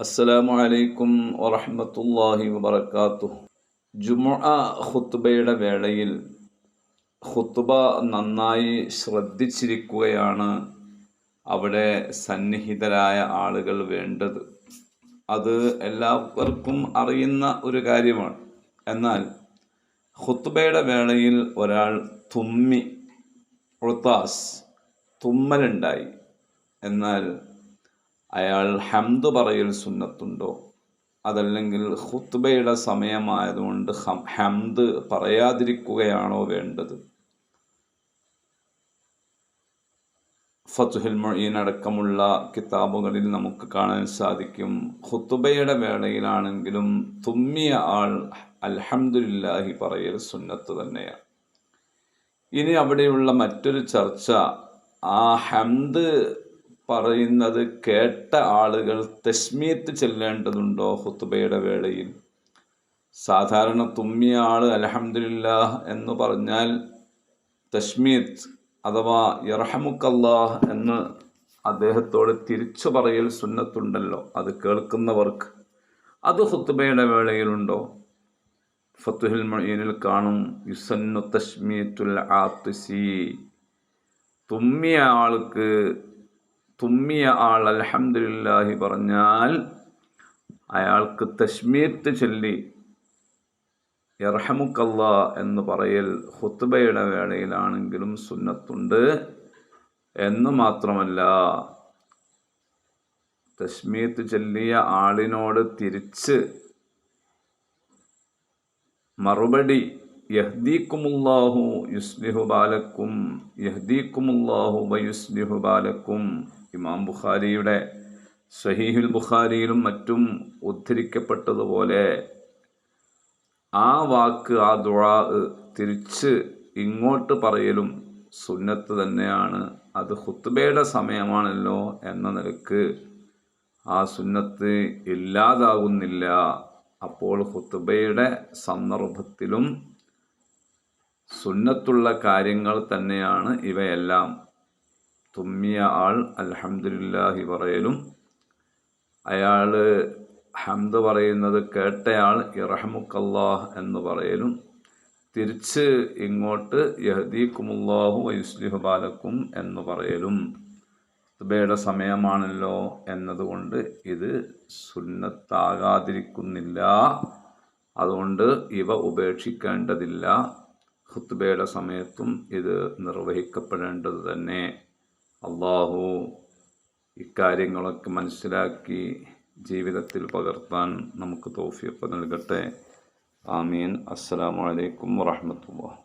അസ്സലാമു അലൈക്കും വറഹമത്തല്ലാഹി വബർക്കാത്തു ജുമുഅ ഖുത്തുബയുടെ വേളയിൽ ഖുത്തുബ നന്നായി ശ്രദ്ധിച്ചിരിക്കുകയാണ് അവിടെ സന്നിഹിതരായ ആളുകൾ വേണ്ടത്. അത് എല്ലാവർക്കും അറിയുന്ന ഒരു കാര്യമാണ്. എന്നാൽ ഖുത്തുബയുടെ വേളയിൽ ഒരാൾ തുമ്മി ഉൾത്താസ് തുമ്മലുണ്ടായി. എന്നാൽ അയാൾ ഹംദ് പറയൽ സുന്നത്തുണ്ടോ? അതല്ലെങ്കിൽ ഹുത്ബയുടെ സമയമായതുകൊണ്ട് ഹംദ് പറയാതിരിക്കുകയാണോ വേണ്ടത്? ഫതുഹിൽ മൊഴീൻ അടക്കമുള്ള കിതാബുകളിൽ നമുക്ക് കാണാൻ സാധിക്കും. ഹുത്തുബയുടെ വേളയിലാണെങ്കിലും തുമ്മിയ ആൾ അൽഹമുല്ലാഹി പറയൽ സുന്നത്ത് തന്നെയാണ്. ഇനി അവിടെയുള്ള മറ്റൊരു ചർച്ച ആ ഹംദ് പറയുന്നത് കേട്ട ആളുകൾ തസ്മീത്ത് ചെല്ലേണ്ടതുണ്ടോ ഹുത്തുബയുടെ വേളയിൽ? സാധാരണ തുമ്മിയ ആൾ അലഹമില്ല എന്ന് പറഞ്ഞാൽ തസ്മീത്ത് അഥവാ ഇറഹമുക്കല്ലാഹ് എന്ന് അദ്ദേഹത്തോട് തിരിച്ചു പറയൽ സുന്നത്തുണ്ടല്ലോ. അത് കേൾക്കുന്നവർക്ക് അത് ഹുത്തുബയുടെ വേളയിലുണ്ടോ? ഫത്തുഹിൽ മൊയ്യനിൽ കാണും യുസന്നു തശ്മീത്തുൽ ആത്തുസി. തുമ്മിയ ആൾക്ക് തുമ്മിയ ആൾ അലഹമില്ലാഹി പറഞ്ഞാൽ അയാൾക്ക് തശ്മീത്ത് ചൊല്ലി ഇറഹമുക്കല്ല എന്ന് പറയൽ ഹുത്തുബയുടെ വേളയിലാണെങ്കിലും സുന്നത്തുണ്ട്. എന്ന് മാത്രമല്ല തശ്മീത്ത് ചൊല്ലിയ ആളിനോട് തിരിച്ച് മറുപടി യഹ്ദീക്കുമുല്ലാഹു യുസ്ലിഹു ബാലക്കും യഹ്ദീക്കുമുല്ലാഹു വയുസ്ലിഹു ബാലക്കും. ഇമാം ബുഖാരിയുടെ സഹീഹുൽ ബുഖാരിയിലും മറ്റും ഉദ്ധരിക്കപ്പെട്ടതുപോലെ ആ വാക്ക് ആ ദുഴാ തിരിച്ച് ഇങ്ങോട്ട് പറയലും സുന്നത്ത് തന്നെയാണ്. അത് ഹുത്തുബയുടെ സമയമാണല്ലോ എന്ന നിലയ്ക്ക് ആ സുന്നത്ത് ഇല്ലാതാകുന്നില്ല. അപ്പോൾ ഹുത്തുബയുടെ സന്ദർഭത്തിലും സുന്നത്തുള്ള കാര്യങ്ങൾ തന്നെയാണ് ഇവയെല്ലാം. തുമ്മിയ ആൾ അൽഹംദുലില്ലാഹി പറയലും അയാൾ ഹംദ് പറയുന്നത് കേട്ടയാൾ ഇറഹമുക്കല്ലാഹ് എന്ന് പറയലും. തിരിച്ച് ഇങ്ങോട്ട് യഹദീക്കുമുല്ലാഹു വയുസ്ലിഹു ബാലക്കും എന്ന് പറയലും. തുബയുടെ സമയമാണല്ലോ എന്നതുകൊണ്ട് ഇത് സുന്നത്താകാതിരിക്കുന്നില്ല. അതുകൊണ്ട് ഇവ ഉപേക്ഷിക്കേണ്ടതില്ല. ഖുത്ബയുടെ സമയത്തും ഇത് നിർവഹിക്കപ്പെടേണ്ടത് തന്നെ അള്ളാഹു ഇക്കാര്യങ്ങളൊക്കെ മനസ്സിലാക്കി ജീവിതത്തിൽ പകർത്താൻ നമുക്ക് തോഫിയൊക്കെ നൽകട്ടെ. ആമീൻ. അസ്സാം വലൈക്കും വാഹമത്തുള്ള